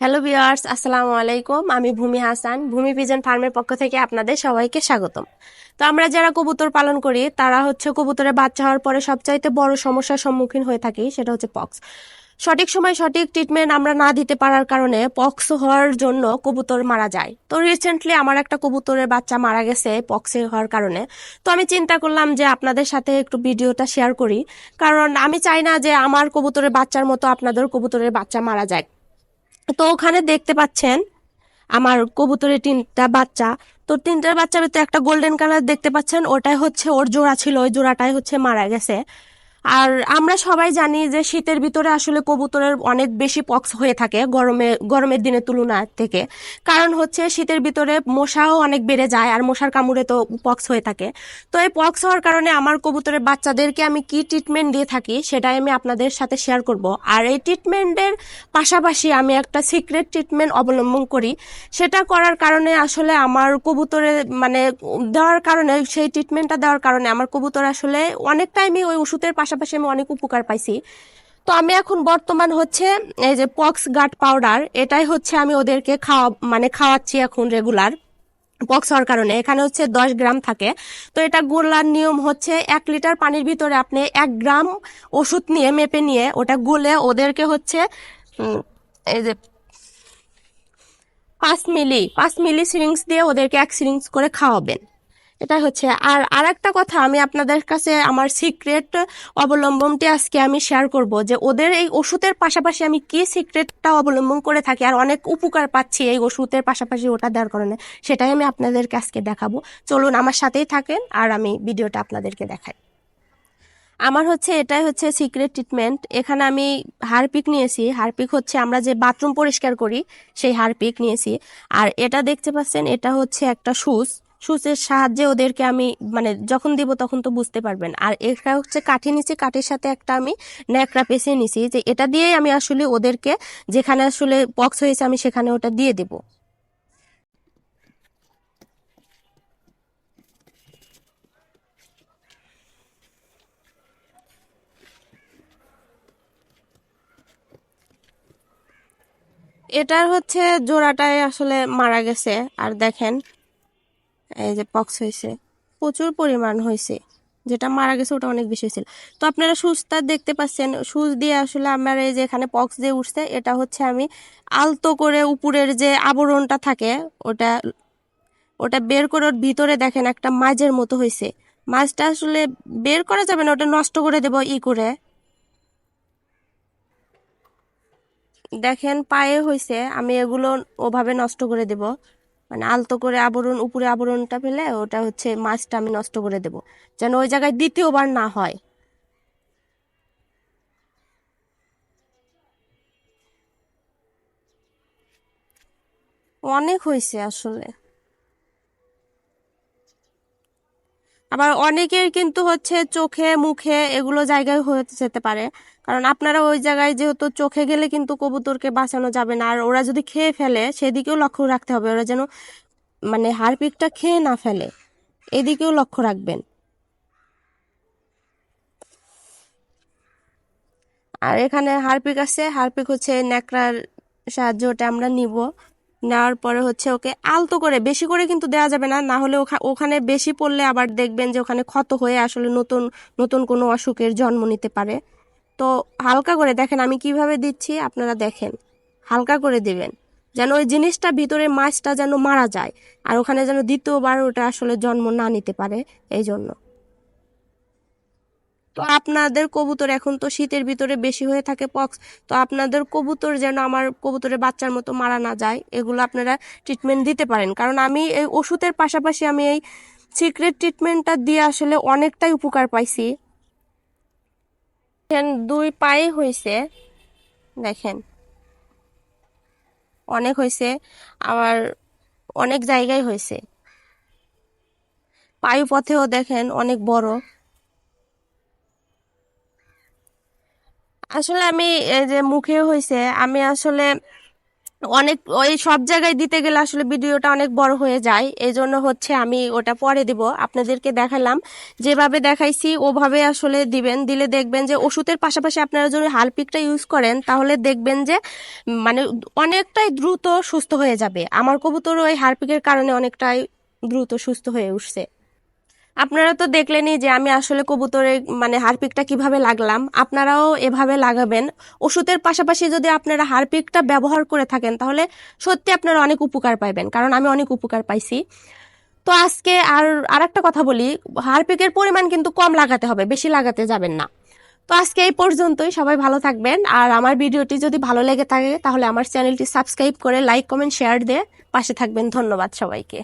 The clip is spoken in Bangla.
হ্যালো ভিউয়ার্স আসসালামু আলাইকুম আমি ভূমি হাসান, ভূমি পিজন ফার্মের পক্ষ থেকে আপনাদের সবাইকে স্বাগতম। তো আমরা যারা কবুতর পালন করি, তারা হচ্ছে কবুতরের বাচ্চা হওয়ার পরে সবচাইতে বড় সমস্যার সম্মুখীন হয়ে থাকি, সেটা হচ্ছে পক্স। সঠিক সময় সঠিক ট্রিটমেন্ট আমরা না দিতে পারার কারণে পক্স হওয়ার জন্য কবুতর মারা যায়। তো রিসেন্টলি আমার একটা কবুতরের বাচ্চা মারা গেছে পক্সে হওয়ার কারণে। তো আমি চিন্তা করলাম যে আপনাদের সাথে একটু ভিডিওটা শেয়ার করি। কারণ আমি চাই না যে আমার কবুতরের বাচ্চার মতো আপনাদের কবুতরের বাচ্চা মারা যায় তো ওখানে দেখতে পাচ্ছেন আমার কবুতরের তিনটা বাচ্চা। তো তিনটার বাচ্চা ভিতরে একটা গোল্ডেন কালার দেখতে পাচ্ছেন, ওটাই হচ্ছে ওর জোড়া ছিল, ওই জোড়াটাই হচ্ছে মারা গেছে। আর আমরা সবাই জানি যে শীতের ভিতরে আসলে কবুতরের অনেক বেশি পক্স হয়ে থাকে গরমে, গরমের দিনের তুলনা থেকে। কারণ হচ্ছে শীতের ভিতরে মশাও অনেক বেড়ে যায় আর মশার কামড়ে তো পক্স হয়ে থাকে। তো এই পক্স হওয়ার কারণে আমার কবুতরের বাচ্চাদেরকে আমি কি ট্রিটমেন্ট দিয়ে থাকি সেটাই আমি আপনাদের সাথে শেয়ার করব। আর এই ট্রিটমেন্টের পাশাপাশি আমি একটা সিক্রেট ট্রিটমেন্ট অবলম্বন করি। সেটা করার কারণে আসলে আমার কবুতরে মানে দেওয়ার কারণে, সেই ট্রিটমেন্টটা দেওয়ার কারণে আমার কবুতর আসলে অনেক টাইমই ওই ওষুধের পাশাপাশি আমি অনেক উপকার পাইছি। তো আমি এখন বর্তমান হচ্ছে এই যে পক্স গার্ড পাউডার, এটাই হচ্ছে আমি ওদেরকে খাওয়া মানে খাওয়াচ্ছি এখন রেগুলার পক্স হওয়ার কারণে। এখানে হচ্ছে দশ গ্রাম থাকে। তো এটা গোলার নিয়ম হচ্ছে এক লিটার পানির ভিতরে আপনি এক গ্রাম ওষুধ নিয়ে মেপে নিয়ে ওটা গুলে ওদেরকে হচ্ছে এই যে পাঁচ মিলি পাঁচ মিলি সিরিংস দিয়ে ওদেরকে এক সিরিংস করে খাওয়াবেন। এটা হচ্ছে। আর আরেকটা কথা আমি আপনাদের কাছে আমার সিক্রেট অবলম্বনটি আজকে আমি শেয়ার করব যে ওদের এই ওষুধের পাশাপাশি আমি কি সিক্রেটটা অবলম্বন করে থাকি আর অনেক উপকার পাচ্ছি এই ওষুধের পাশাপাশি ওটা দেওয়ার কারণে, সেটাই আমি আপনাদেরকে আজকে দেখাবো। চলুন আমার সাথেই থাকেন আর আমি ভিডিওটা আপনাদেরকে দেখাই। আমার হচ্ছে এটাই হচ্ছে সিক্রেট ট্রিটমেন্ট এখানে আমি হারপিক নিয়েছি। হারপিক হচ্ছে আমরা যে বাথরুম পরিষ্কার করি, সেই হারপিক নিয়েছি। আর এটা দেখতে পাচ্ছেন, এটা হচ্ছে একটা সুচ। সুচের সাহায্যে ওদেরকে আমি মানে যখন দিব তখন তো বুঝতে পারবেন। আর এটা হচ্ছে কাঠি নিচে, কাঠির সাথে একটা আমি ন্যাকড়া পেঁচে নিছি যে এটা দিয়েই আমি আসলে ওদেরকে যেখানে আসলে পক্স হয়েছে আমি সেখানে ওটা দিয়ে দেবো। এটার হচ্ছে জোড়াটাই আসলে মারা গেছে। আর দেখেন এই যে পক্স হয়েছে, প্রচুর পরিমাণ হয়েছে, যেটা মারা গেছে ওটা অনেক বেশি ছিল তো আপনারা সুচটা দেখতে পাচ্ছেন সুচ দিয়ে আসলে আমার এই যে এখানে পক্স দিয়ে উঠছে, এটা হচ্ছে আমি আলতো করে উপরের যে আবরণটা থাকে, ওটা ওটা বের করে ওর ভিতরে দেখেন একটা মাঝের মতো হয়েছে। মাছটা আসলে বের করা যাবে না, ওটা নষ্ট করে দেব ই করে। দেখেন পায়ে হয়েছে, আমি এগুলো ওভাবে নষ্ট করে দেব। মানে আলতো করে আবরণ, উপরে আবরণটা ফেলে ওটা হচ্ছে মাছটা আমি নষ্ট করে দেব। যেন ওই জায়গায় দ্বিতীয়বার না হয়। অনেক হয়েছে আসলে। আবার অনেকের কিন্তু হচ্ছে চোখে, মুখে এগুলো জায়গায় হয়ে যেতে পারে। কারণ আপনারা ওই জায়গায় যেহেতু চোখে গেলে কিন্তু কবুতরকে বাঁচানো যাবে না। আর ওরা যদি খেয়ে ফেলে, সেদিকেও লক্ষ্য রাখতে হবে। ওরা যেন মানে হারপিকটা খেয়ে না ফেলে, এদিকেও লক্ষ্য রাখবেন। আর এখানে হারপিক আছে। হারপিক হচ্ছে ন্যাকড়ার সাহায্যে ওটা আমরা নিব। নেওয়ার পরে হচ্ছে ওকে আলতো করে, বেশি করে কিন্তু দেওয়া যাবে না। না হলে ওখা- ওখানে বেশি পড়লে আবার দেখবেন যে ওখানে ক্ষত হয়ে আসলে নতুন নতুন কোনো অসুখের জন্ম নিতে পারে। তো হালকা করে দেখেন, আমি কীভাবে দিচ্ছি আপনারা দেখেন। হালকা করে দিবেন, যেন ওই জিনিসটা ভিতরে মাছটা যেন মারা যায়, আর ওখানে যেন দ্বিতীয়বার ওটা আসলে জন্ম না নিতে পারে এই জন্য তো আপনাদের কবুতর এখন তো শীতের ভিতরে বেশি হয়ে থাকে পক্স, তো আপনাদের কবুতর যেন আমার কবুতরের বাচ্চার মতো মারা না যায়, এগুলো আপনারা ট্রিটমেন্ট দিতে পারেন। কারণ আমি এই ওষুধের পাশাপাশি আমি এই সিক্রেট ট্রিটমেন্টটা দিয়ে আসলে অনেকটাই উপকার পাইছি। দুই পায়ে হয়েছে দেখেন। অনেক হয়েছে আবার অনেক জায়গায় হয়েছে পায়ু পথেও দেখেন অনেক বড়। আসলে আমি, এই যে মুখে হয়েছে আমি আসলে অনেক, ওই সব জায়গায় দিতে গেলে আসলে ভিডিওটা অনেক বড় হয়ে যায়। এই জন্য হচ্ছে আমি ওটা পরে দিব। আপনাদেরকে দেখালাম। যেভাবে দেখাইছি, ওভাবে আসলে দিবেন। দিলে দেখবেন যে ওষুধের পাশাপাশি আপনারা যদি হারপিকটা ইউজ করেন, তাহলে দেখবেন যে মানে অনেকটাই দ্রুত সুস্থ হয়ে যাবে। আমার কবুতর ওই হারপিকের কারণে অনেকটাই দ্রুত সুস্থ হয়ে উঠছে। আপনারা তো দেখলেনই যে আমি আসলে কবুতরে মানে হারপিকটা কীভাবে লাগলাম। আপনারাও এভাবে লাগাবেন। ওষুধের পাশাপাশি যদি আপনারা হারপিকটা ব্যবহার করে থাকেন, তাহলে সত্যি আপনারা অনেক উপকার পাইবেন, কারণ আমি অনেক উপকার পাইছি। তো আজকে আর আর একটা কথা বলি হারপিকের পরিমাণ কিন্তু কম লাগাতে হবে, বেশি লাগাতে যাবেন না। তো আজকে এই পর্যন্তই, সবাই ভালো থাকবেন। আর আমার ভিডিওটি যদি ভালো লেগে থাকে, তাহলে আমার চ্যানেলটি সাবস্ক্রাইব করে লাইক, কমেন্ট, শেয়ার দিয়ে পাশে থাকবেন। ধন্যবাদ সবাইকে।